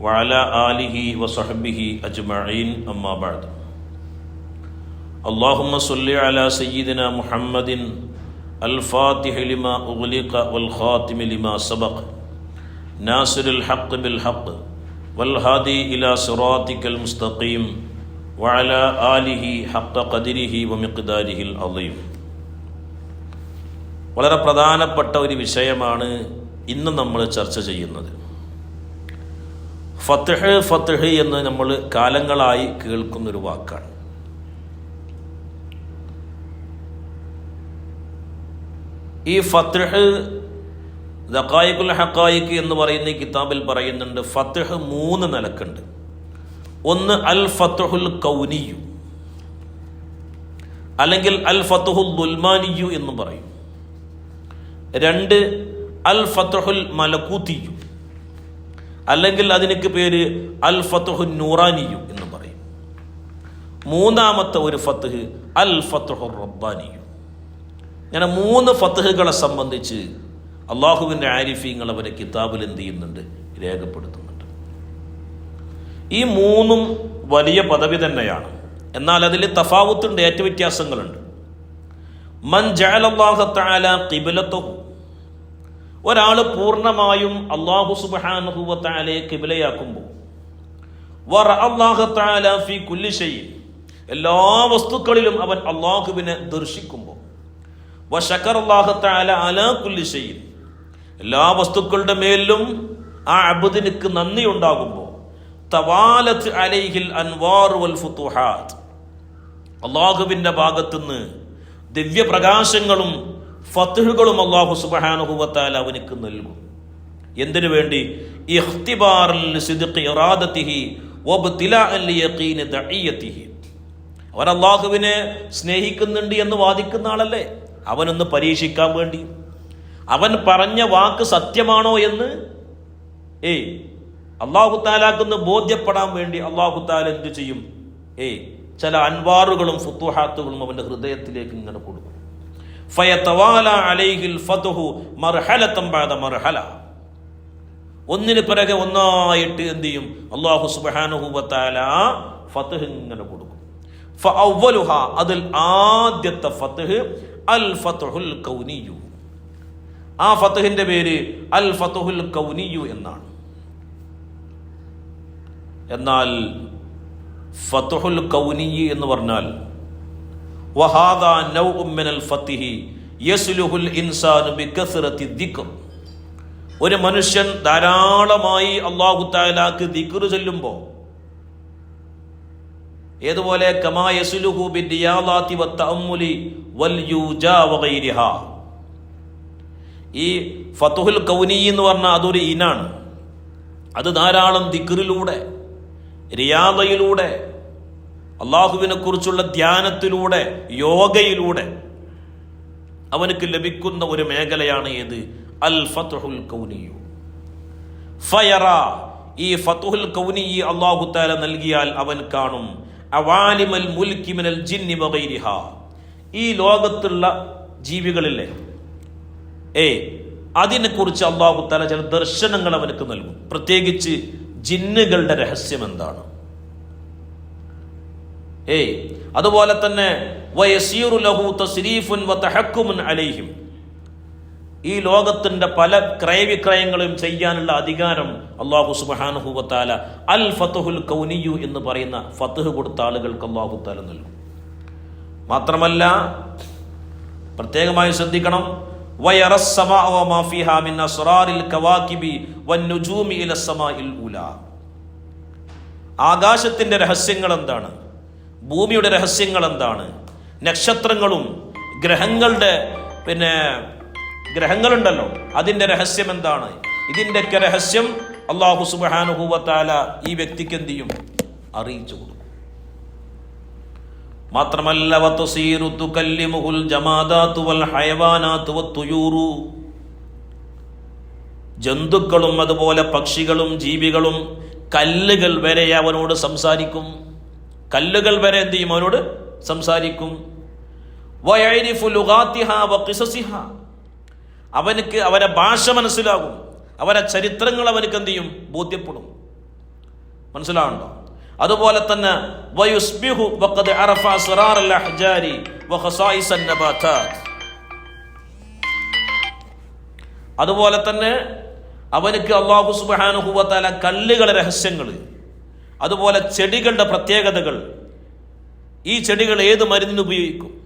വഅല ആലിഹി വസഹബിഹി അജ്മഈൻ അമ്മാ ബഅദ് اللهم صل على سيدنا محمد الفاتح لما أغلق والخاتم لما سبق ناصر الحق بالحق والهادي إلى صراطك المستقيم وعلى آله حق قدره ومقداره العظيم വളരെ പ്രധാനപ്പെട്ട ഒരു വിഷയമാണ് ഇന്ന് നമ്മൾ ചർച്ച ചെയ്യുന്നത് ഫത്തഹ് ഫത്തഹ് എന്ന് നമ്മൾ കാലങ്ങളായി കേൾക്കുന്നൊരു വാക്കാണ്. ഈ ഫത്തഹ് ദക്കായിക്കുൽ ഹക്കായിക്ക് എന്ന് പറയുന്ന ഈ കിതാബിൽ പറയുന്നുണ്ട് ഫത്തഹ് മൂന്ന് നിലക്കുണ്ട്. ഒന്ന് അൽ ഫത്തഹുൽ കൗനിയു. അല്ലെങ്കിൽ അൽ ഫത്തഹുൽ ദുൽമാനിയു എന്ന് പറയും. രണ്ട് അൽ ഫത്തഹുൽ മലക്കൂത്തിയു. അല്ലെങ്കിൽ അതിനൊക്കെ പേര് അൽ ഫത്തുഹു നൂറാനിയു എന്ന് പറയും. മൂന്നാമത്തെ ഒരു ഫത്തുഹ് അൽ ഫത്തുഹു റബ്ബാനിയു. ഇങ്ങനെ മൂന്ന് ഫത്തുഹുകളെ സംബന്ധിച്ച് അള്ളാഹുവിന്റെ ആരിഫീങ്ങൾ അവരെ കിതാബിൽ എന്ത് ചെയ്യുന്നുണ്ട്? രേഖപ്പെടുത്തുന്നുണ്ട്. ഈ മൂന്നും വലിയ പദവി തന്നെയാണ്. എന്നാൽ അതിൽ തഫാവുത്തുണ്ട് ഏറ്റവ്യത്യാസങ്ങളുണ്ട് മൻ ജഅലല്ലാഹുതആല ഖിബ്ലതഹു ഒരാൾ പൂർണമായും അള്ളാഹു സുബാനുഹുവത്താലെ കിബിലയാക്കുമ്പോൾ വർ ഫി കുല്ലി ഷൈഇൻ എല്ലാ വസ്തുക്കളിലും അവൻ അള്ളാഹുവിനെ ദർശിക്കുമ്പോൾ വശക്കറല്ലാഹുതആല അലാ കുല്ലി ഷൈഇൻ എല്ലാ വസ്തുക്കളുടെ മേലും ആ അബുദിനിക്ക് നന്ദി ഉണ്ടാകുമ്പോൾ തവാലത്ത് അലൈഹിൽ അൻവാർ വൽ ഫുത്തുഹാത്ത് അള്ളാഹുവിന്റെ ഭാഗത്തുനിന്ന് ദിവ്യപ്രകാശങ്ങളും ഫത്തുഹുകളും അള്ളാഹു സുബഹാനുഹുവത്താൽ അവനക്ക് നൽകും. എന്തിനു വേണ്ടി? അവൻ അള്ളാഹുവിനെ സ്നേഹിക്കുന്നുണ്ട് എന്ന് വാദിക്കുന്ന ആളല്ലേ? അവനൊന്ന് പരീക്ഷിക്കാൻ വേണ്ടി. അവൻ പറഞ്ഞ വാക്ക് സത്യമാണോ എന്ന്? ഏയ്. അള്ളാഹു താലാക്കൊന്ന് ബോധ്യപ്പെടാൻ വേണ്ടി അള്ളാഹു താല എന്തു ചെയ്യും? ഏയ്. ചില അൻവാറുകളും ഫുത്തുഹാത്തുകളും അവന്റെ ഹൃദയത്തിലേക്ക് ഇങ്ങനെ കൊടുക്കും. ഒന്നിന് പിറകെ ഒന്നായിട്ട് എന്ത് ചെയ്യും? അള്ളാഹു സുബാനുഹുബത്താല ഫതഹ് ഇങ്ങനെ കൊടുക്കും. അതിൽ ആദ്യത്തെ ഫതഹ് അൽ കൗനിയു. ആ ഫത്തുഹിന്റെ പേര് അൽ ഫതുഹുൽ കൗനിയു എന്നാണ്. എന്നാൽ ഫത്തുഹുൽ കൗനിയു എന്ന് പറഞ്ഞാൽ ഒരു മനുഷ്യൻ ധാരാളമായി അള്ളാഹു താലാക്ക് ദിക്ർ ചൊല്ലുമ്പോൾ ഏതുപോലെ? കമാ വൽ ഈ ഫതുഹുൽ കൗനി എന്ന് പറഞ്ഞാൽ അതൊരു ഇനാണ്. അത് ധാരാളം ദിക്റിലൂടെ റിയാദയിലൂടെ അള്ളാഹുവിനെ കുറിച്ചുള്ള ധ്യാനത്തിലൂടെ യോഗയിലൂടെ അവനക്ക് ലഭിക്കുന്ന ഒരു മേഖലയാണ് ഏത്? അൽ ഫത്തുൽ കൗനിയു. ഫയറ. ഈ ഫത്തുഹുൽ കൗനി അള്ളാഹു താല നൽകിയാൽ അവൻ കാണും. അവാലിമൽ മുൽക്കിമിനൽ ജിന്നി വഗൈരിഹ. ഈ ലോകത്തുള്ള ജീവികളില്ലേ ഏ അതിനെക്കുറിച്ച് അള്ളാഹു താല ചില ദർശനങ്ങൾ അവനക്ക് നൽകും. പ്രത്യേകിച്ച് ജിന്നുകളുടെ രഹസ്യം എന്താണ്? ഏയ് അതുപോലെ തന്നെ അലൈഹിം. ഈ ലോകത്തിന്റെ പല ക്രയവിക്രയങ്ങളും ചെയ്യാനുള്ള അധികാരം അള്ളാഹു സുബാനുഹുവത്താല അൽ ഫത്തുഹുൽ കൗനിയു എന്ന് പറയുന്ന ഫത്തുഹ് കൊടുത്ത ആളുകൾക്ക് അള്ളാഹു താല നൽകും. മാത്രമല്ല പ്രത്യേകമായി ശ്രദ്ധിക്കണം. ആകാശത്തിന്റെ രഹസ്യങ്ങൾ എന്താണ്? ഭൂമിയുടെ രഹസ്യങ്ങൾ എന്താണ് നക്ഷത്രങ്ങളും ഗ്രഹങ്ങളുടെ പിന്നെ ഗ്രഹങ്ങളുണ്ടല്ലോ. അതിന്റെ രഹസ്യം എന്താണ് ഇതിന്റെയൊക്കെ രഹസ്യം അള്ളാഹു സുബാനുഹൂവത്താല ഈ വ്യക്തിക്ക് എന്ത് ചെയ്യും അറിയിച്ചു കൊടുക്കും. മാത്രമല്ല ജന്തുക്കളും അതുപോലെ പക്ഷികളും ജീവികളും കല്ലുകൾ വരെ അവനോട് സംസാരിക്കും. കല്ലുകൾ വരെ എന്ത് ചെയ്യും അവനോട്? സംസാരിക്കും. അവനക്ക് അവരെ ഭാഷ മനസ്സിലാകും. അവരെ ചരിത്രങ്ങൾ അവനക്ക് എന്ത് ചെയ്യും? ബോധ്യപ്പെടും. മനസ്സിലാവുണ്ടോ അതുപോലെ തന്നെ അതുപോലെ തന്നെ അവനക്ക് അള്ളാഹു സുബാനുഹുവത്താല കല്ലുകളുടെ രഹസ്യങ്ങൾ. അതുപോലെ ചെടികളുടെ പ്രത്യേകതകൾ. ഈ ചെടികൾ ഏത് മരുന്നിന് ഉപയോഗിക്കും?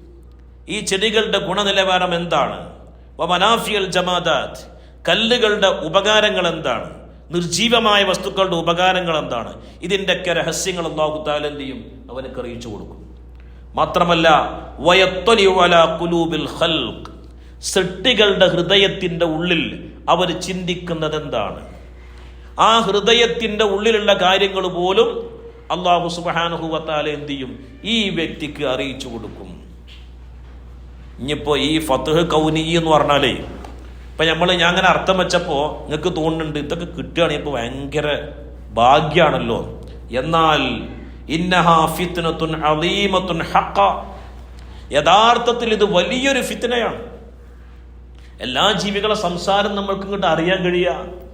ഈ ചെടികളുടെ ഗുണനിലവാരം എന്താണ്? മനാഫിയൽ ജമാദാത്ത്. കല്ലുകളുടെ ഉപകാരങ്ങൾ എന്താണ്? നിർജീവമായ വസ്തുക്കളുടെ ഉപകാരങ്ങൾ എന്താണ്? ഇതിന്റെയൊക്കെ രഹസ്യങ്ങൾ അള്ളാഹു താല എന്ത് ചെയ്യും? അവനക്ക് അറിയിച്ചു കൊടുക്കും. മാത്രമല്ല കുലൂബിൽ സൃഷ്ടികളുടെ ഹൃദയത്തിന്റെ ഉള്ളിൽ അവർ ചിന്തിക്കുന്നത് എന്താണ്? ആ ഹൃദയത്തിന്റെ ഉള്ളിലുള്ള കാര്യങ്ങൾ പോലും അള്ളാഹു സുബാനുഹുവത്താല എന്ത് ചെയ്യും? ഈ വ്യക്തിക്ക് അറിയിച്ചു കൊടുക്കും. ഇനിയിപ്പോൾ ഈ ഫത്തുഹ് കൗനി എന്ന് പറഞ്ഞാലേ ഇപ്പം നമ്മൾ ഞാൻ അങ്ങനെ അർത്ഥം വെച്ചപ്പോൾ നിങ്ങൾക്ക് തോന്നുന്നുണ്ട് ഇതൊക്കെ കിട്ടുകയാണെങ്കിൽ ഇപ്പോൾ ഭയങ്കര ഭാഗ്യമാണല്ലോ എന്നാൽ യഥാർത്ഥത്തിൽ ഇത് വലിയൊരു ഫിത്നയാണ്. എല്ലാ ജീവികളെ സംസാരം നമ്മൾക്ക് ഇങ്ങോട്ട് അറിയാൻ കഴിയുക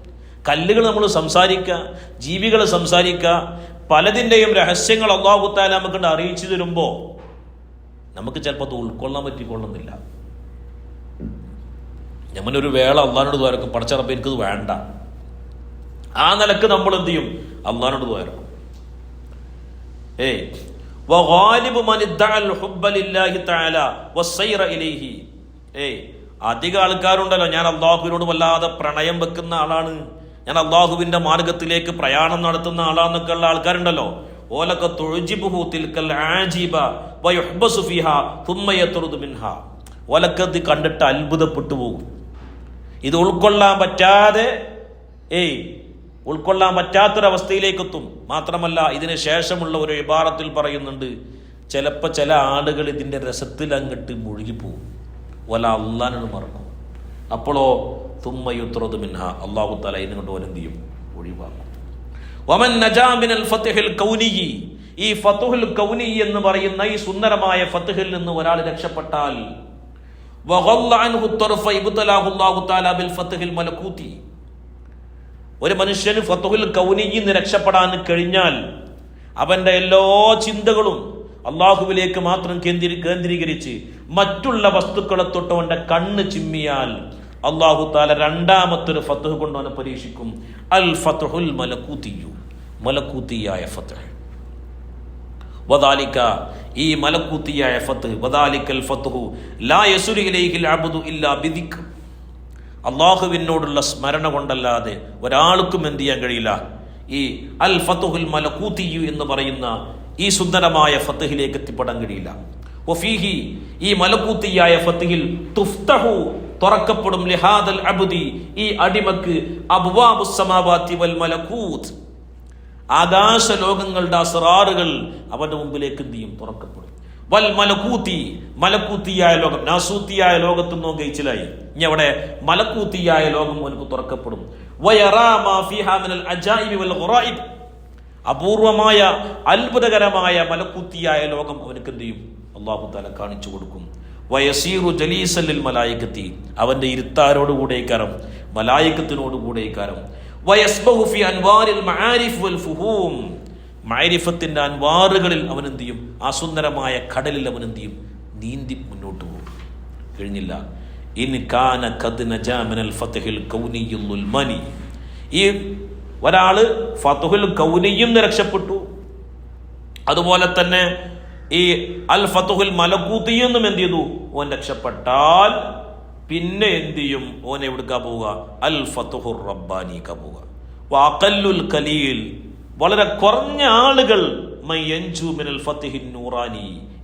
കല്ലുകൾ നമ്മൾ സംസാരിക്കുക ജീവികൾ സംസാരിക്കുക പലതിന്റെയും രഹസ്യങ്ങൾ അള്ളാഹുത്താല നമുക്ക് അറിയിച്ചു തരുമ്പോൾ നമുക്ക് ചിലപ്പോൾ അത് ഉൾക്കൊള്ളാൻ പറ്റിക്കൊള്ളുന്നില്ല. ഞമ്മനൊരു വേള അള്ളാഹിനോട് ദ്വാരക്കും പടച്ചറപ്പം എനിക്കത് വേണ്ട. ആ നിലയ്ക്ക് നമ്മൾ എന്ത് ചെയ്യും? അള്ളാഹിനോട് ദ്വാരക്കും ഏയ് അധിക ആൾക്കാരുണ്ടല്ലോ ഞാൻ അള്ളാഹുവിനോട് വല്ലാതെ പ്രണയം വെക്കുന്ന ആളാണ്. ഞാൻ അള്ളാഹുവിന്റെ മാർഗത്തിലേക്ക് പ്രയാണം നടത്തുന്ന ആളാന്നൊക്കെ ഉള്ള ആൾക്കാരുണ്ടല്ലോ. ഓലൊക്കെ തൊഴുജിബുഹു ആജീബ ഓലക്ക ഇത് കണ്ടിട്ട് അത്ഭുതപ്പെട്ടു പോകും. ഇത് ഉൾക്കൊള്ളാൻ പറ്റാതെ ഏയ് ഉൾക്കൊള്ളാൻ പറ്റാത്തൊരവസ്ഥയിലേക്ക് എത്തും മാത്രമല്ല ഇതിന് ശേഷമുള്ള ഒരു വിഭാഗത്തിൽ പറയുന്നുണ്ട് ചിലപ്പോൾ ചില ആളുകൾ ഇതിന്റെ രസത്തിൽ അങ്ങോട്ട് മുഴുകിപ്പോവും. വല അള്ളാനോട് മറക്കും. അപ്പോഴോ തുമ്മയുത്രത് മിൻഹ. അള്ളാഹു തല ഇതിനുകൊണ്ട് ഓനെന്ത് ചെയ്യും? ഒഴിവാക്കും. വമൻ നജാമിനൽ ഫത്തുഹിൽ കൗനിയി. ഈ ഫത്തുഹുൽ കൗനി എന്ന് പറയുന്ന ഈ സുന്ദരമായ ഫത്തുഹിൽ നിന്ന് ഒരാൾ രക്ഷപ്പെട്ടാൽ ഒരു മനുഷ്യന് ഫത്തുഹുൽ കൗനിയിൽ രക്ഷപ്പെടാൻ കഴിഞ്ഞാൽ അവന്റെ എല്ലാ ചിന്തകളും അള്ളാഹുവിലേക്ക് മാത്രം കേന്ദ്രീകരിച്ച് മറ്റുള്ള വസ്തുക്കളെ തൊട്ട് അവന്റെ കണ്ണ് ചിമ്മിയാൽ അള്ളാഹു താല രണ്ടാമത്തൊരു ഫത്തുഹ് കൊണ്ട് അവനെ പരീക്ഷിക്കും. അൽ ഫത്തുഹുൽ മലക്കൂത്തിയു. മലക്കൂത്തിയായ ഫത്തുഹ് വദാലിക്ക ഈ മലക്കൂത്തിയായ ഫത്ത് വദാലിക്കൽ ഫത്തുഹു ലാ യസുരി ഇലൈഹിൽ അബ്ദു ഇല്ലാ ബിദിക്ക് അള്ളാഹുവിനോടുള്ള സ്മരണ കൊണ്ടല്ലാതെ ഒരാൾക്കും എന്ത് ചെയ്യാൻ കഴിയില്ല. ഈ അൽ ഫത്തുഹുൽ മലക്കൂത്തിയു എന്ന് പറയുന്ന ഈ സുന്ദരമായ ഫത്തുഹിലേക്ക് എത്തിപ്പെടാൻ കഴിയില്ല. ഒഫീഹി ഈ മലക്കൂത്തിയായ ഫത്തുഹിൽ തുഫ്തഹു തുറക്കപ്പെടും. ലിഹാദൽ അബുദി ഈ അടിമക്ക് അബ്വാബു വൽ മലകൂത് ആകാശ ലോകങ്ങളുടെ അസറാറുകൾ അവന്റെ മുമ്പിലേക്ക് എന്ത് ചെയ്യും? തുറക്കപ്പെടും. വൽ മലക്കൂത്തി മലക്കൂത്തിയായ ലോകം. നാസൂത്തിയായ ലോകത്ത് നിന്നും കഴിച്ചിലായി ഇനി അവിടെ മലക്കൂത്തിയായ ലോകം അവനക്ക് തുറക്കപ്പെടും. അപൂർവമായ അത്ഭുതകരമായ മലക്കൂത്തിയായ ലോകം അവനക്ക് എന്ത് ചെയ്യും? അള്ളാഹു കാണിച്ചു കൊടുക്കും. വയസീറു ജലീസല്ലിൽ മലായിക്കത്തി. അവന്റെ ഇരുത്താരോട് കൂടെ ഇക്കാരം മലായിക്കത്തിനോട് കൂടെ ഇക്കാരം വയസ്ബഹു ഫി അൻവാരിൽ മആരിഫ് വൽ ഫുഹൂം. അൻവാറുകളിൽ അവൻ ആ സുന്ദരമായ കടലിൽ അവൻ നീന്തി മുന്നോട്ട് പോകും. കഴിഞ്ഞില്ല. ഇൻ കാന ഖദ് നജാമിനൽ ഫത്ഹിൽ കൗനിയുൽ ഈ ഒരാൾ ഫത്തുഹുൽ കൗനിയും രക്ഷപ്പെട്ടു. അതുപോലെ തന്നെ ഈ അൽ ഫത്തുഹുൽ മലക്കൂത്തിയിൽ നിന്നും എന്ത് ചെയ്തു? ഓൻ രക്ഷപ്പെട്ടാൽ പിന്നെ എന്ത് ചെയ്യും? ഓൻ എവിടുക്ക പോവുക? അൽ ഫത്തുഹുർ റബ്ബാനിക്ക പോവുക. വാക്കല്ലുൽ കലീൽ വളരെ കുറഞ്ഞ ആളുകൾ.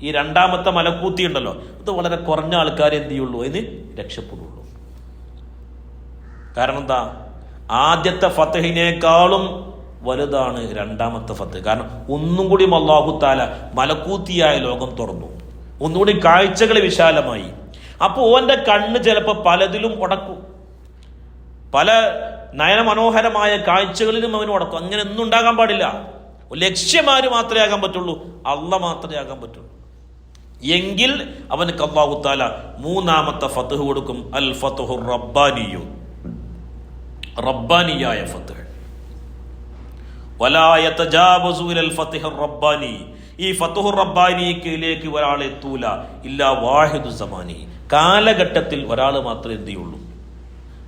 ഈ രണ്ടാമത്തെ മലക്കൂത്തി ഉണ്ടല്ലോ. അത് വളരെ കുറഞ്ഞ ആൾക്കാർ എന്ത് ചെയ്യുള്ളൂ? അതിന് രക്ഷപ്പെടുള്ളൂ. കാരണം എന്താ? ആദ്യത്തെ ഫത്തഹിനേക്കാളും വലുതാണ് രണ്ടാമത്തെ ഫത്ത്. കാരണം ഒന്നും കൂടി അള്ളാഹു താല മലക്കൂത്തിയായ ലോകം തുറന്നു. ഒന്നുകൂടി കാഴ്ചകൾ വിശാലമായി. അപ്പോൾ ഓന്റെ കണ്ണ് ചിലപ്പോൾ പലതിലും ഉടക്കും. പല നയനമനോഹരമായ കാഴ്ചകളിലും അവന് ഉടക്കും. അങ്ങനെ ഒന്നും ഉണ്ടാകാൻ പാടില്ല. ലക്ഷ്യമാര് മാത്രമേ ആകാൻ പറ്റുള്ളൂ. അള്ള മാത്രമേ ആകാൻ പറ്റുള്ളൂ. എങ്കിൽ അവന് അള്ളാഹു താല മൂന്നാമത്തെ ഫത്തുഹ് കൊടുക്കും. അൽ ഫത്തുഹു റബ്ബാനിയു റബ്ബാനിയായ ഫത്തുഹ് റബ്ബാനി. ഈ ഫത്തുഹുർ റബ്ബാനിയിലേക്ക് ഒരാൾ എത്തൂല. ഇല്ല വാഹിദു സമാനി. കാലഘട്ടത്തിൽ ഒരാൾ മാത്രമേ എന്ത് ചെയ്യുള്ളൂ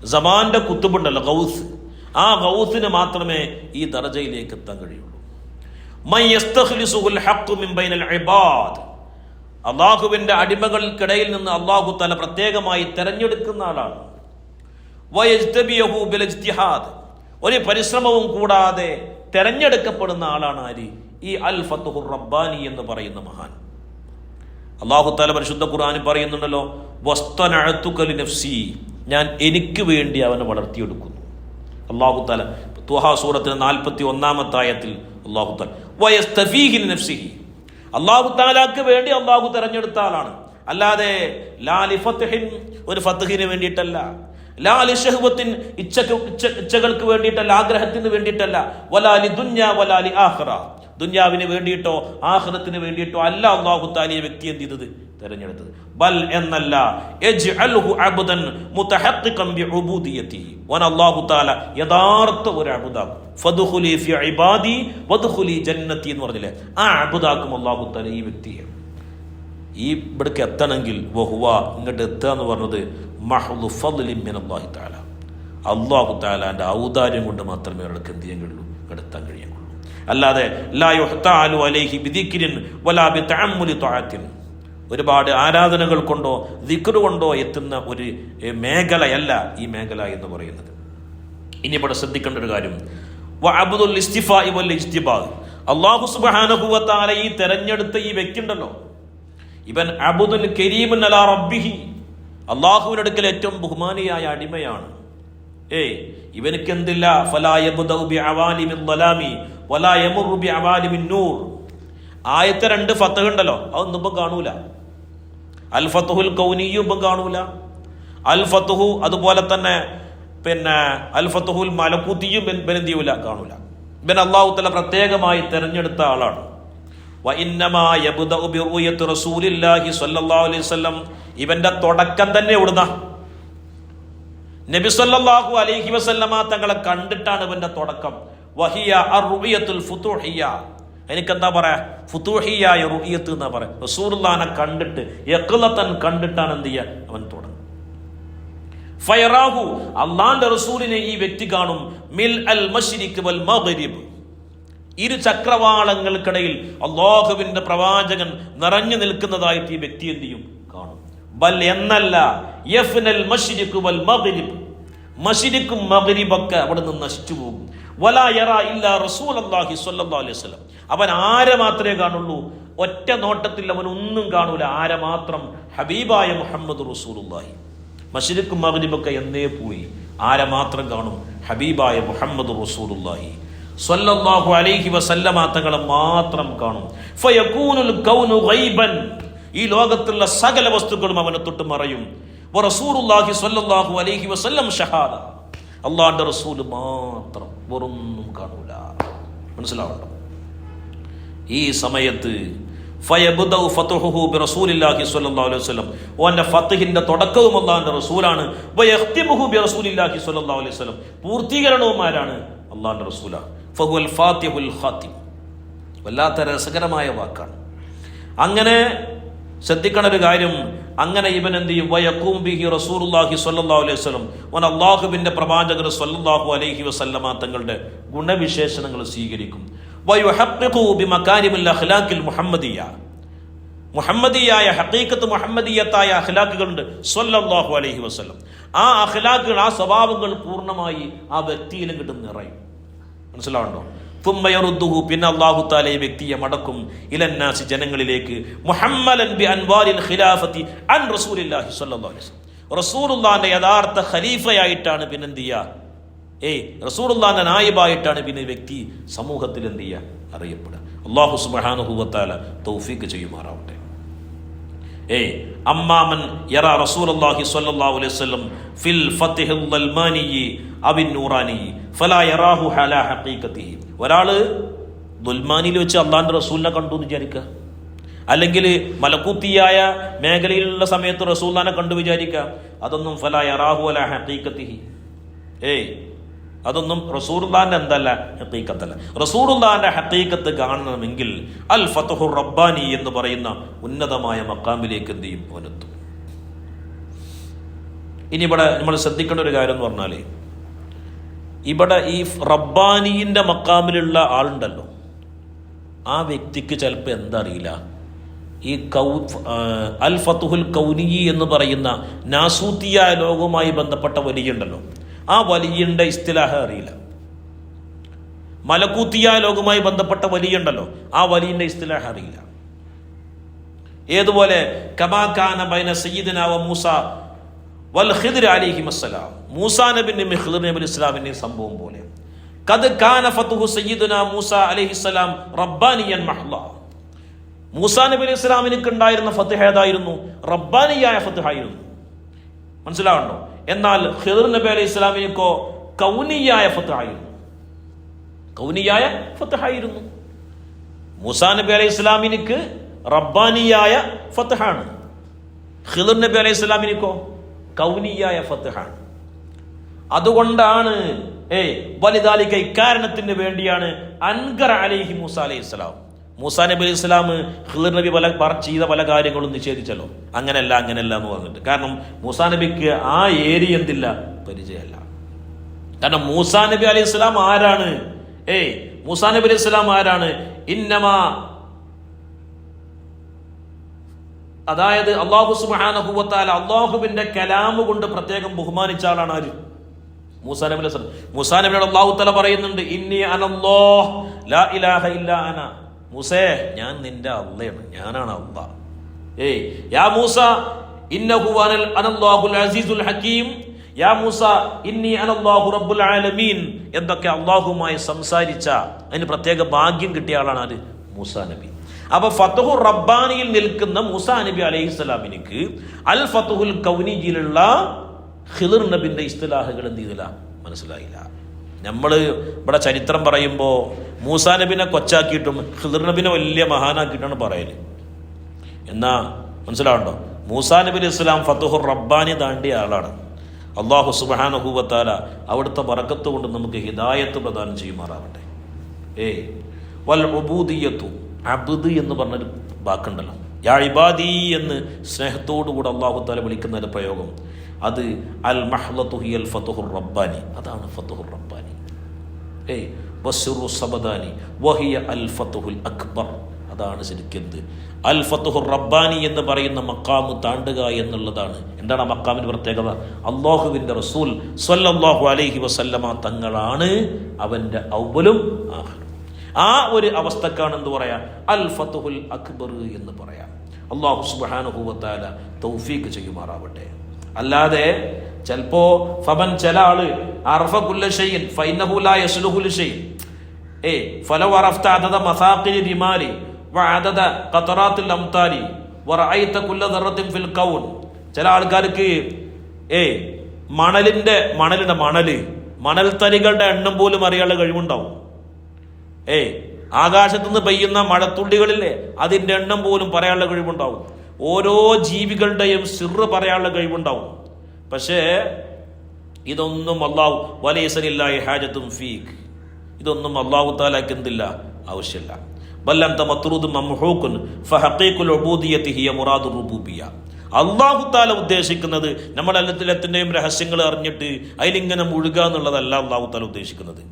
സമാന്റെ കുത്തുബുണ്ടല്ലോ ഗൗസ്. ആ ഗൗസിന് മാത്രമേ ഈ ദർജയിലേക്ക് എത്താൻ കഴിയുള്ളൂ. അള്ളാഹുവിന്റെ അടിമകൾക്കിടയിൽ നിന്ന് അള്ളാഹു തല പ്രത്യേകമായി തെരഞ്ഞെടുക്കുന്ന ആളാണ്. ഒരു പരിശ്രമവും കൂടാതെ തെരഞ്ഞെടുക്കപ്പെടുന്ന ആളാണ് ആര്? ഈ അൽ ഫത്തുഹുർ റബ്ബാനി എന്ന് പറയുന്ന മഹാൻ. അള്ളാഹു താല പരിശുദ്ധ ഖുർആനിൽ പറയുന്നുണ്ടല്ലോ വസ്തനഴത്തുക്കലി നഫ്സി ഞാൻ എനിക്ക് വേണ്ടി അവനെ വളർത്തിയെടുക്കുന്നു. അള്ളാഹു താല തുഹാ നാൽപ്പത്തി ഒന്നാമത്തെ ആയത്തിൽ അള്ളാഹു താല വയസ്തഫീഹിൻ നഫ്സിഹി അള്ളാഹു താലാക്ക് വേണ്ടി അള്ളാഹു തെരഞ്ഞെടുത്ത ആളാണ്. അല്ലാതെ ലാലി ഒരു ഫത്തഹിന് വേണ്ടിയിട്ടല്ല. ലാലി ഷഹ്വത്തിൻ ഇച്ഛക്ക് ഇച്ഛ ഇച്ഛകൾക്ക് വേണ്ടിയിട്ടല്ല ആഗ്രഹത്തിന് വേണ്ടിയിട്ടല്ല. വലാലി ദുന്യ വലാലി ആഹ്റ ദുന്യാവിന് വേണ്ടിയിട്ടോ ആഹ്റത്തിന് വേണ്ടിയിട്ടോ അല്ല അള്ളാഹു താലിയ വ്യക്തി എന്ത് ചെയ്തത്? തെരഞ്ഞെടുത്തത്. ബൽ എന്നല്ല അബുദൻ അബ്ദൻ താല യഥാർത്ഥ ഒരു അബുദാക്കും ഫതുഹുലി ഫി ഇബാദി വദ്ഖുലി ജന്നത്തി എന്ന് പറഞ്ഞില്ലേ? ആ അബുദാക്കും അള്ളാഹു താല ഈ വ്യക്തിയെ. ഈ ഇവിടേക്ക് എത്തണമെങ്കിൽ വഹുവ ഇങ്ങോട്ട് എത്തുക എന്ന് പറഞ്ഞത് അല്ലാഹു തആലാന്റെ ഔദാര്യം കൊണ്ട് മാത്രമേ അവർക്ക് എന്ത് ചെയ്യാൻ കഴിയുള്ളൂ കഴിയാൻ കഴിയുള്ളൂ അല്ലാതെ ഒരുപാട് ആരാധനകൾ കൊണ്ടോ ദിക്റ് കൊണ്ടോ എത്തുന്ന ഒരു മേഖലയല്ല ഈ മേഖല എന്ന് പറയുന്നത്. ഇനി ഇവിടെ ശ്രദ്ധിക്കേണ്ട ഒരു കാര്യം. അബ്ദുൽ സുബ്ഹാനഹു വ ഈ തെരഞ്ഞെടുത്ത ഈ വ്യക്തി ഉണ്ടല്ലോ ഇവൻ അബുദുൽ കരീമുൻ അലാ റബ്ബിഹി. അള്ളാഹുവിന്റെ അടുക്കൽ ഏറ്റവും ബഹുമാനിയായ അടിമയാണ്. ഏയ് ഇവനക്കെന്തില്ല? ആയത്തെ രണ്ട് ഫത്തഹ് ഉണ്ടല്ലോ അതൊന്നും ഇപ്പം കാണൂല. അൽ ഫത്തുഹുൽ കൗനിയും ഇപ്പം കാണൂല. അൽ ഫത്തുഹു അതുപോലെ തന്നെ പിന്നെ അൽ ഫത്തുഹുൽ മലക്കുത്തിയും ചെയ്യൂല? കാണൂല. ഇവൻ അള്ളാഹു തല പ്രത്യേകമായി തെരഞ്ഞെടുത്ത ആളാണ്. ഇവന്റെ തുടക്കം തന്നെ ഇവിടുന്ന നബി സല്ലല്ലാഹു അലൈഹി വസല്ലമ തങ്ങളെ കണ്ടിട്ടാണ് ഇവന്റെ തുടക്കം. വഹിയ അർറുയത്തുൽ ഫുതുഹിയ. എനിക്കെന്താ പറയാ? ഫുതുഹിയായ റുഹിയത്ത് എന്നാ പറയാ. റസൂലുള്ളാനെ കണ്ടിട്ട് യഖ്ലത്തൻ കണ്ടിട്ടാണ് എന്ത് ചെയ്യുക അവൻ തുടങ്ങും. ഫയറാഹു അള്ളാന്റെ റസൂലിനെ ഈ വ്യക്തി കാണും. മിൽ അൽ മശ്രിഖ് വൽ മഗ്രിബ്. ഇരു ചക്രവാളങ്ങൾക്കിടയിൽ അള്ളാഹുവിന്റെ പ്രവാചകൻ നിറഞ്ഞു നിൽക്കുന്നതായിട്ട് ഈ വ്യക്തി എന്ത് ചെയ്യും? കാണും. ബൽ എന്നല്ല യഫ്നൽ മശ്രിഖ് വൽ മഗ്രിബ്. മശ്രിഖും മഗ്രിബൊക്കെ അവിടെ നിന്ന് നശിച്ചു പോകും. അവൻ ആരെ മാത്രമേ കാണുള്ളൂ? ഒറ്റ നോട്ടത്തിൽ അവൻ ഒന്നും കാണൂല. ആരെ മാത്രം? ഹബീബായ മുഹമ്മദ് റസൂലുള്ളാഹി. മശ്രിഖും മകരിബൊക്കെ എന്നേ പോയി. ആരെ മാത്രം കാണും? ഹബീബായ മുഹമ്മദ് റസൂലുള്ളാഹി. സ്വല്ലല്ലാഹു അലൈഹി വസല്ലമ മാത്രം കാണും. ഗൈബൻ. ഈ ലോകത്തുള്ള സകല വസ്തുക്കളും അവനെ തൊട്ട് മറയും. അലൈഹി വസല്ലം ഷഹാദ. അള്ളാന്റെ റസൂൽ മാത്രം വെറൊന്നും കാണൂല. മനസ്സിലാവണ്ടോ? ഈ സമയത്ത് ഓന്റെ തുടക്കവും അള്ളാഹിന്റെ റസൂലാണ്. പൂർത്തീകരണവും ആരാണ് അള്ളാഹിന്റെ റസൂലാണ് ഫഹുവൽ ഫാത്തിഹുൽ ഖാത്തിം. വല്ലാത്ത രസകരമായ വാക്കാണ്. അങ്ങനെ ശ്രദ്ധിക്കണ ഒരു കാര്യം അങ്ങനെ ഇവൻ എന്ത് ചെയ്യും? വയക്കൂം ബിഹി സ്വല്ലല്ലാഹു അലൈഹി വസല്ലം. ഓൻ അള്ളാഹുവിന്റെ പ്രവാചകർ സ്വല്ലല്ലാഹു അലൈഹി വസല്ലമ തങ്ങളുടെ ഗുണവിശേഷണങ്ങൾ സ്വീകരിക്കും. മുഹമ്മദിയായ ഹക്കീക്കത്ത് മുഹമ്മദീയത്തായ അഖ്ലാഖുകളുണ്ട് സ്വല്ലല്ലാഹു അലൈഹി വസല്ലം. ആ അഖ്ലാഖുകൾ ആ സ്വഭാവങ്ങൾ പൂർണമായി ആ വ്യക്തിയിലും കിട്ടും നിറയും. മനസ്സിലാവുണ്ടോ തുമ്മയറുദ്ദുഹു പിന്നെ അള്ളാഹു താല ഈ വ്യക്തിയെ മടക്കും ഇലന്നാസി ജനങ്ങളിലേക്ക് മുഹമ്മലൻ ബി അൻവാരിൽ ഖിലാഫത്തി അൻ റസൂലില്ലാഹി സ്വല്ലല്ലാഹു അലൈഹി വസല്ലം. റസൂലുള്ളാഹിന്റെ യഥാർത്ഥ ഖലീഫയായിട്ടാണ് പിന്നെ എന്ത് ചെയ്യുക ഏയ് റസൂറുല്ലാന്റെ നായിബായിട്ടാണ് പിന്നെ വ്യക്തി സമൂഹത്തിൽ എന്ത് ചെയ്യുക അറിയപ്പെടുക. അള്ളാഹു സുബാനുഹൂവത്താല തൗഫീക്ക് ചെയ്യുമാറാവട്ടെ. ഏയ് അമ്മാമൻ യറ റസൂലുള്ളാഹി സ്വല്ലല്ലാഹു അലൈഹി വസല്ലം ഫിൽ ദൽമാനി അബിൻ നൂറാനി ഫലാ യറാഹു ഹലാ ഹഖീഖത്തിഹി. ഒരാൾ ദുൽമാനിയിൽ വെച്ച് അള്ളാന്റെ റസൂലിനെ കണ്ടു എന്ന് വിചാരിക്കുക. അല്ലെങ്കിൽ മലക്കൂത്തിയായ മേഖലയിലുള്ള സമയത്ത് റസൂല്ലാനെ കണ്ടു വിചാരിക്കുക. അതൊന്നും ഫല യറാഹു അല ഹീക്കത്തിഹി ഏയ് അതൊന്നും റസൂർദാന്റെ എന്തല്ല ഹത്തീക്കത്തല്ല റസൂർദാന്റെ ഹത്തീക്കത്ത് കാണണമെങ്കിൽ അൽ ഫതഹുർ റബ്ബാനി എന്ന് പറയുന്ന ഉന്നതമായ മക്കാമിലേക്ക് എന്ത് ചെയ്യും? അവനെത്തും. ഇനി ഇവിടെ നമ്മൾ ശ്രദ്ധിക്കേണ്ട ഒരു കാര്യം എന്ന് പറഞ്ഞാൽ ഇവിടെ ഈ റബ്ബാനിയുടെ മക്കാമിലുള്ള ആളുണ്ടല്ലോ. ആ വ്യക്തിക്ക് ചിലപ്പോൾ എന്തറിയില്ല. ഈ കൗ അൽ ഫത്തുഹുൽ കൗനിയി എന്ന് പറയുന്ന നാസൂത്തിയായ ലോകവുമായി ബന്ധപ്പെട്ട വലിയുണ്ടല്ലോ. ആ വലിയുടെ ഇസ്തിലാഹ അറിയില്ല. മലക്കൂത്തിയായ ലോകവുമായി ബന്ധപ്പെട്ട വലിയുണ്ടല്ലോ. ആ വലിയുടെ ഇസ്തിലാഹ അറിയില്ല. ഏതുപോലെ കബാഖാന ബൈന സയ്യിദ് വ മൂസ വൽ ഖിദ്ർ അലൈഹി വസ്സലാം മൂസാ നബിന്റെയും ഖിദ്ർ നബി ഇസ്ലാമിന്റെയും സംഭവം പോലെ. കത് കാന ഫതുഹു സയ്യിദുന മൂസ അലൈഹിസ്സലാം റബ്ബാനിയൻ മഹ്ല. മൂസാ നബി അലൈഹി ഇസ്ലാമിനക്ക് ഉണ്ടായിരുന്ന ഫത്തുഹ ഏതായിരുന്നു? റബ്ബാനിയായ ഫത്തുഹായിരുന്നു മനസ്സിലാവണ്ടോ? എന്നാൽ ഖിദർ നബി അലൈഹി ഇസ്ലാമിനക്കോ കൗനിയായ ഫത്തുഹായിരുന്നു കൗനിയായ ഫത്തുഹായിരുന്നു മൂസാ നബി അലൈഹി ഇസ്ലാമിനിക്ക് റബ്ബാനിയായ ഫത്തുഹാണ് ഖിദർ നബി അലൈഹി ഇസ്ലാമിനിക്കോ കൗനിയായ ഫത്തുഹാണ് അതുകൊണ്ടാണ് ഏ വലുതാലിക്ക ഇക്കാരണത്തിന് വേണ്ടിയാണ് അൻകർ അലിഹി മൂസ അലൈഹി ഇസ്ലാം മൂസാ നബി അലൈഹി ഇസ്ലാം ഹിർ നബി പല ചെയ്ത പല കാര്യങ്ങളും നിഷേധിച്ചല്ലോ. അങ്ങനല്ല അങ്ങനല്ല എന്ന് പറഞ്ഞിട്ട്. കാരണം മൂസാ നബിക്ക് ആ ഏരിയ എന്തില്ല? പരിചയമല്ല കാരണം മൂസാ നബി അലൈഹി ഇസ്ലാം ആരാണ്? ഏയ് മൂസാ നബി അലൈഹി ഇസ്ലാം ആരാണ്? ഇന്നമാ അതായത് അള്ളാഹു സുബാനഹുവത്താല അള്ളാഹുവിന്റെ കലാമ് കൊണ്ട് പ്രത്യേകം ബഹുമാനിച്ച ആളാണ് ആര്? മൂസാ നബി. മൂസാ പറയുന്നുണ്ട് ഇന്നി ലാ ഇലാഹ ഇല്ല അന. മൂസേ ഞാൻ നിന്റെ അള്ളയാണ് ഞാനാണ് അള്ള. ഏയ് യാ മൂസ ഇന്നഹു അസീസുൽ യാ മൂസ ഇന്നി റബ്ബുൽ ആലമീൻ. എന്നൊക്കെ അള്ളാഹുമായി സംസാരിച്ച അതിന് പ്രത്യേക ഭാഗ്യം കിട്ടിയ ആളാണ് ആര്? മൂസ നബി. അപ്പൊ ഫത്തുഹു റബ്ബാനിയിൽ നിൽക്കുന്ന മൂസ നബി അലൈഹി സ്വലാമിനിക്ക് അൽ ഫത്തുഹുൽ കൗനിജിയിലുള്ള ഖിദർ നബിന്റെ ഇസ്തിലാഹുകൾ എന്ത് ചെയ്തില്ല? മനസ്സിലായില്ല. നമ്മൾ ഇവിടെ ചരിത്രം പറയുമ്പോൾ മൂസാ നബിനെ കൊച്ചാക്കിയിട്ടും ഹിലിർ നബിനെ വലിയ മഹാനാക്കിയിട്ടാണ് പറയൽ എന്നാ മനസ്സിലാവണ്ടോ? മൂസാ നബി ഇസ്ലാം ഫത്തുഹുർ റബ്ബാനി താണ്ടിയ ആളാണ്. അള്ളാഹു സുബാനഹൂവത്താല അവിടുത്തെ വറക്കത്ത് കൊണ്ട് നമുക്ക് ഹിദായത്ത് പ്രദാനം ചെയ്യുമാറാവട്ടെ. ഏ വൽ ഒബൂദിയത്തു അബുദ് എന്ന് പറഞ്ഞൊരു വാക്കുണ്ടല്ലോ. യാ ഇബാദി എന്ന് സ്നേഹത്തോടുകൂടെ അള്ളാഹു താല വിളിക്കുന്ന പ്രയോഗം. അത് അൽ മഹ്ലുഹിയൽ ഫതുഹുർ റബ്ബാനി. അതാണ് ഫത്തുഹുർ റബ്ബാനി. ഏയ് വസുറു സബദാനി വഹിയ അൽ ഫത്തുഹുൽ അക്ബർ. അതാണ് ശരിക്കും എന്ത് അൽ ഫത്തുഹുർ റബ്ബാനി എന്ന് പറയുന്ന മക്കാമ് താണ്ടുക എന്നുള്ളതാണ്. എന്താണ് ആ മക്കാമിന്റെ പ്രത്യേകത? അള്ളാഹുവിന്റെ റസൂൽ സല്ലല്ലാഹു അലൈഹി വസല്ലമ തങ്ങളാണ് അവന്റെ ഔവലും ആഹ്ലും ആ ഒരു അവസ്ഥക്കാണ് എന്ത് പറയാ? അൽ ഫത്തുഹുൽ അക്ബർ എന്ന് പറയാം. അള്ളാഹു സുബ്ഹാനഹു വതആല തൗഫീഖ് ചെയ്യുമാറാവട്ടെ. അല്ലാതെ ചിലപ്പോ ഫബൻ ചില ആൾ ചില ആൾക്കാർക്ക് ഏ മണലിന്റെ മണലിന്റെ മണൽ മണൽത്തരികളുടെ എണ്ണം പോലും അറിയാനുള്ള കഴിവുണ്ടാവും. ഏ ആകാശത്തുനിന്ന് പെയ്യുന്ന മഴത്തുള്ളികളില്ലേ അതിന്റെ എണ്ണം പോലും പറയാനുള്ള കഴിവുണ്ടാവും. ഓരോ ജീവികളുടെയും സിറ് പറയാനുള്ള കഴിവുണ്ടാവും. പക്ഷേ ഇതൊന്നും അള്ളാഹു വലൈസലില്ലാഹി ഹാജത്തും ഫീഖ്. ഇതൊന്നും അള്ളാഹു താലാക്ക് എന്തില്ല? ആവശ്യമില്ല. ബല്ലന്ത മത്രൂദ് മംഹൂക്കുൻ ഫഹഖീഖുൽ ഉബൂദിയത്തി ഹിയ മുറാദുർ റുബൂബിയ. അള്ളാഹു താല ഉദ്ദേശിക്കുന്നത് നമ്മൾ എല്ലാത്തിന്റെയും രഹസ്യങ്ങൾ അറിഞ്ഞിട്ട് അതിലിങ്ങനെ മുഴുക എന്നുള്ളതല്ല അള്ളാഹു താല ഉദ്ദേശിക്കുന്നത്.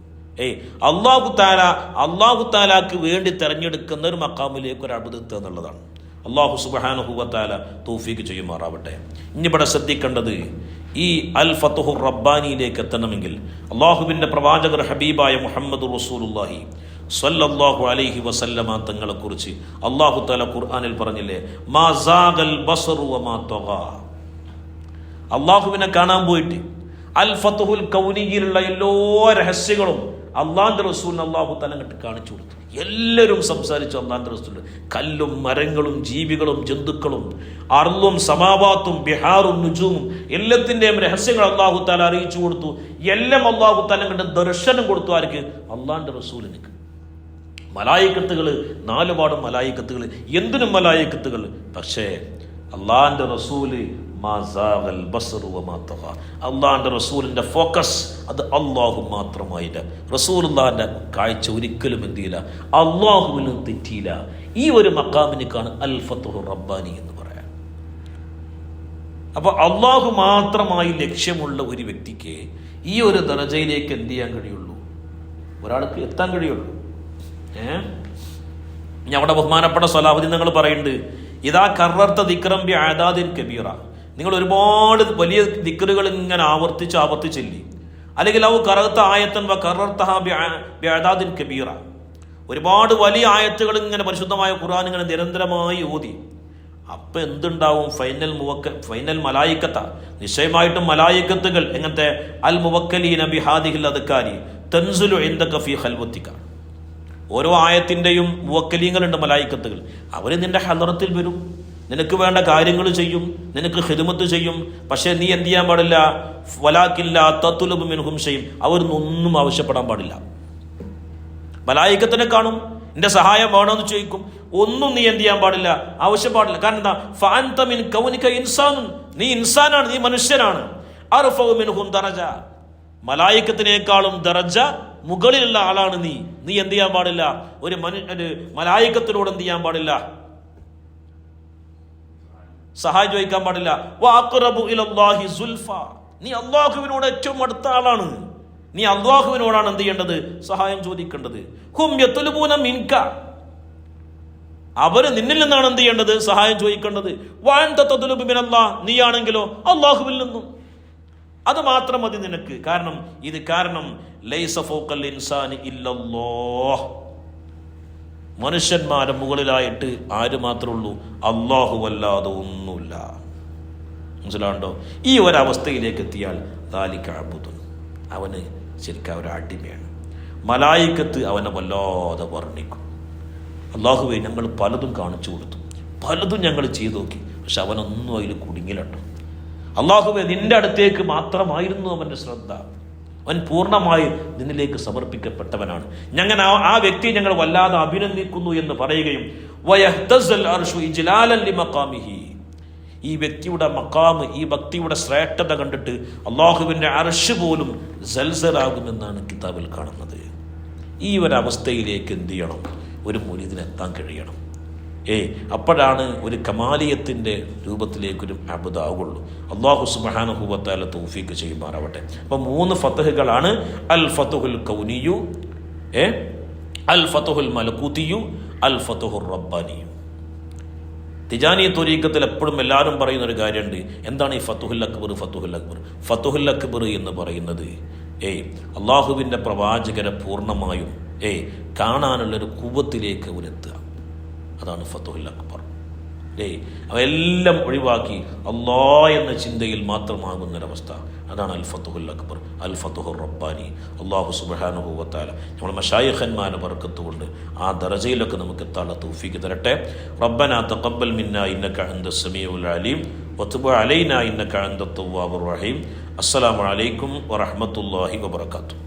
ഏയ് അള്ളാഹു താല അള്ളാഹു താലാക്ക് വേണ്ടി തെരഞ്ഞെടുക്കുന്ന ഒരു മക്കാമിലേക്ക് ഒരു അബുദത്ത് എന്നുള്ളതാണ്. അള്ളാഹു സുബാനുഹുവത്താല തൗഫീക്ക് ചെയ്യുമാറാവട്ടെ. ഇനി ഇവിടെ ശ്രദ്ധിക്കേണ്ടത് ഈ അൽ ഫത്തുഹു റബ്ബാനിയിലേക്ക് എത്തണമെങ്കിൽ അള്ളാഹുവിന്റെ പ്രവാചകർ ഹബീബായ മുഹമ്മദ് റസൂലുല്ലാഹി സല്ലല്ലാഹു അലൈഹി വസല്ലമ തങ്ങളെക്കുറിച്ച് അള്ളാഹു താല ഖുർആനിൽ പറഞ്ഞില്ലേ മാ സാഗൽ ബസറു വമാ തഗ. അള്ളാഹുവിനെ കാണാൻ പോയിട്ട് അൽ ഫത്തുഹുൽ കൗനിയിലുള്ള എല്ലാ രഹസ്യങ്ങളും അള്ളാന്റെ റസൂലിന് അള്ളാഹു തലങ്ങട്ട് കാണിച്ചു കൊടുത്തു. എല്ലാവരും സംസാരിച്ച ഒന്നാം ദിവസത്തിലുണ്ട്. കല്ലും മരങ്ങളും ജീവികളും ജന്തുക്കളും അർളും സമാവാത്തും ബിഹാറും നുജുവും എല്ലാത്തിന്റെയും രഹസ്യങ്ങൾ അള്ളാഹു താല അറിയിച്ചു കൊടുത്തു. എല്ലാം അള്ളാഹു തലങ്ങട്ട് ദർശനം കൊടുത്തു. ആർക്ക്? അള്ളാന്റെ റസൂലിന് മലായിക്കത്തുകൾ നാലുപാടും മലായിക്കത്തുകൾ എന്തിനും മലായിക്കത്തുകൾ പക്ഷേ അള്ളാന്റെ റസൂൽ അള്ളാന്റെ റസൂലിന്റെ ഫോക്കസ് അത് അള്ളാഹു മാത്രമായില്ല. റസൂൽ കാഴ്ച ഒരിക്കലും എന്ത് ചെയ്യില്ല. അള്ളാഹുവിനും തെറ്റിയില്ല. ഈ ഒരു മക്കാമിനിക്കാണ് അൽ ഫത്തുഹു റബ്ബാനി എന്ന് പറയാം. അപ്പൊ അള്ളാഹു മാത്രമായി ലക്ഷ്യമുള്ള ഒരു വ്യക്തിക്ക് ഈ ഒരു ദറജയിലേക്ക് എന്ത് ചെയ്യാൻ കഴിയുള്ളൂ? ഒരാൾക്ക് എത്താൻ കഴിയുള്ളൂ. ഏ? ഇനി അവിടെ ബഹുമാനപ്പെട്ട സ്വലാവധി നിങ്ങൾ പറയുന്നുണ്ട് ഇതാ കർറർത്ത ദിക്രം ബി ആദാദിൻ കബീറ. നിങ്ങൾ ഒരുപാട് വലിയ ദിക്കറുകൾ ഇങ്ങനെ ആവർത്തിച്ച് ആവർത്തിച്ചില്ലേ? അല്ലെങ്കിൽ അവ കറത്ത ആയത്തൻ വ കബീറ. ഒരുപാട് വലിയ ആയത്തുകൾ ഇങ്ങനെ പരിശുദ്ധമായ ഖുർആൻ ഇങ്ങനെ നിരന്തരമായി ഓതി. അപ്പൊ എന്തുണ്ടാവും? ഫൈനൽ മുവക്ക ഫൈനൽ മലായിക്കത്ത. നിശ്ചയമായിട്ടും മലായിക്കത്തുകൾ എങ്ങനത്തെ? അൽ മുവക്കലീന ബിഹാദിഹിൽ അതുക്കാരി തൻസുലു എന്തൊക്കെ ഫി ഹൽവത്തിക്ക ഓരോ ആയത്തിന്റെയും മുവക്കലീങ്ങളുണ്ട് മലായിക്കത്തുകൾ. അവർ നിന്റെ ഹലറത്തിൽ വരും. നിനക്ക് വേണ്ട കാര്യങ്ങൾ ചെയ്യും നിനക്ക് ഹിദമത്ത് ചെയ്യും പക്ഷേ നീ എന്ത് ചെയ്യാൻ പാടില്ല? വലാക്കില്ല തത്തുലബ് മിൻഹും ചെയ്യും അവരൊന്നും ആവശ്യപ്പെടാൻ പാടില്ല. മലായിക്കത്തിനെ കാണും എന്റെ സഹായം വേണമെന്ന് ചോദിക്കും. ഒന്നും നീ എന്ത് ചെയ്യാൻ പാടില്ല ആവശ്യം പാടില്ല കാരണം എന്താ? മിൻ കൗനിക ഇൻസാൻ നീ ഇൻസാനാണ് നീ മനുഷ്യനാണ്. മിൻഹും ദറജ. മലായിക്കത്തിനേക്കാളും ദറജ മുകളിലുള്ള ആളാണ് നീ. നീ എന്ത് ചെയ്യാൻ പാടില്ല? ഒരു മനു മലായിക്കത്തിനോട് എന്ത് ചെയ്യാൻ പാടില്ല? സഹായം ചോദിക്കാൻ പാടില്ല. സുൽഫ. നീ അള്ളാഹുവിനോട് ഏറ്റവും അടുത്ത ആളാണ്. നീ അള്ളാഹുവിനോടാണ് എന്ത് ചെയ്യേണ്ടത്? സഹായം ചോദിക്കേണ്ടത്. ഹും യത്തുലുബൂന മിൻക. അവർ നിന്നിൽ നിന്നാണ് എന്ത് ചെയ്യേണ്ടത്? സഹായം ചോദിക്കേണ്ടത്. വാൻ തത്തുലുബു മിനല്ലാ. നീയാണെങ്കിലോ അള്ളാഹുവിൽ നിന്നും. അത് മാത്രം മതി നിനക്ക്. കാരണം ഇത് കാരണം ലൈസ ഫൗക്കൽ ഇൻസാനി ഇല്ലല്ലാഹ്. മനുഷ്യന്മാരെ മുകളിലായിട്ട് ആര് മാത്രമേ ഉള്ളൂ അള്ളാഹു അല്ലാതെ ഒന്നുമില്ല. മനസ്സിലാണ്ടോ ഈ ഒരവസ്ഥയിലേക്ക് എത്തിയാൽ താലിക്കാബുദുൻ അവന് ശരിക്കും അവർ അടിമയാണ്. മലായിക്കത്ത് അവനെ വല്ലാതെ വർണിക്കും. അള്ളാഹുവെ ഞങ്ങൾ പലതും കാണിച്ചു കൊടുത്തു. പലതും ഞങ്ങൾ ചെയ്തു നോക്കി. പക്ഷെ അവനൊന്നും അതിൽ കുടുങ്ങിലട്ടോ അള്ളാഹുവെ നിന്റെ അടുത്തേക്ക് മാത്രമായിരുന്നു അവന്റെ ശ്രദ്ധ. അവൻ പൂർണമായും നിന്നിലേക്ക് സമർപ്പിക്കപ്പെട്ടവനാണ്. ഞങ്ങൾ ആ- വ്യക്തിയെ ഞങ്ങൾ വല്ലാതെ അഭിനന്ദിക്കുന്നു എന്ന് പറയുകയും. ഈ വ്യക്തിയുടെ മക്കാമ് ഈ ഭക്തിയുടെ ശ്രേഷ്ഠത കണ്ടിട്ട് അള്ളാഹുവിന്റെ അർഷ് പോലും ജൽസറാകുമെന്നാണ് കിതാബിൽ കാണുന്നത്. ഈ ഒരവസ്ഥയിലേക്ക് എന്ത് ചെയ്യണം? ഒരു മൂല്യത്തിനെത്താൻ കഴിയണം. ഏ അപ്പോഴാണ് ഒരു കമാലിയത്തിന്റെ രൂപത്തിലേക്കൊരു അബുദാവുള്ളൂ അള്ളാഹു സുബാനുഹൂബത്താല തൗഫീക്ക് ചെയ്യുമാറാവട്ടെ. അപ്പം മൂന്ന് ഫത്തഹുകളാണ് അൽ ഫത്തുഹുൽ കൗനിയു ഏ അൽ ഫത്തുഹുൽ മലക്കൂത്തിയു അൽ ഫത്തുഹുർ റബ്ബാനിയു. തിജാനി തൊരീക്കത്തിൽ എപ്പോഴും എല്ലാവരും പറയുന്ന ഒരു കാര്യമുണ്ട്. എന്താണ് ഈ ഫത്തുഹുൽ അക്ബർ ഫത്തുഹുൽ അക്ബർ? ഫത്തുഹുൽ അക്ബർ എന്ന് പറയുന്നത് ഏയ് അള്ളാഹുവിന്റെ പ്രവാചകരെ പൂർണമായും ഏയ് കാണാനുള്ളൊരു കുവത്തിലേക്ക് അവരെത്തുക. അതാണ് ഫത്തുഹുൽ അക്ബർ. ഏയ് അവയെല്ലാം ഒഴിവാക്കി അള്ളാ എന്ന ചിന്തയിൽ മാത്രമാകുന്നൊരവസ്ഥ. അതാണ് അൽ ഫത്തുഹുൽ അക്ബർ അൽ ഫത്തുഹുർ റബ്ബാനി അള്ളാഹു സുബാനുഭവത്താല നമ്മൾ മഷായിഖന്മാരെ ബർക്കത്തുകൊണ്ട് ആ ദറജയിലൊക്കെ നമുക്ക് എത്താനുള്ള തൗഫീക്ക് തരട്ടെ. റബ്ബന തഖബ്ബൽ മിന്ന ഇന്നക അന്ത സമീഉൽ അലീം വതുബ് അലൈന ഇന്നക അന്ത തവ്വാബുർ റഹീം. അസ്സലാമു അലൈക്കും വറഹ്മത്തുള്ളാഹി വബറകാതുഹു.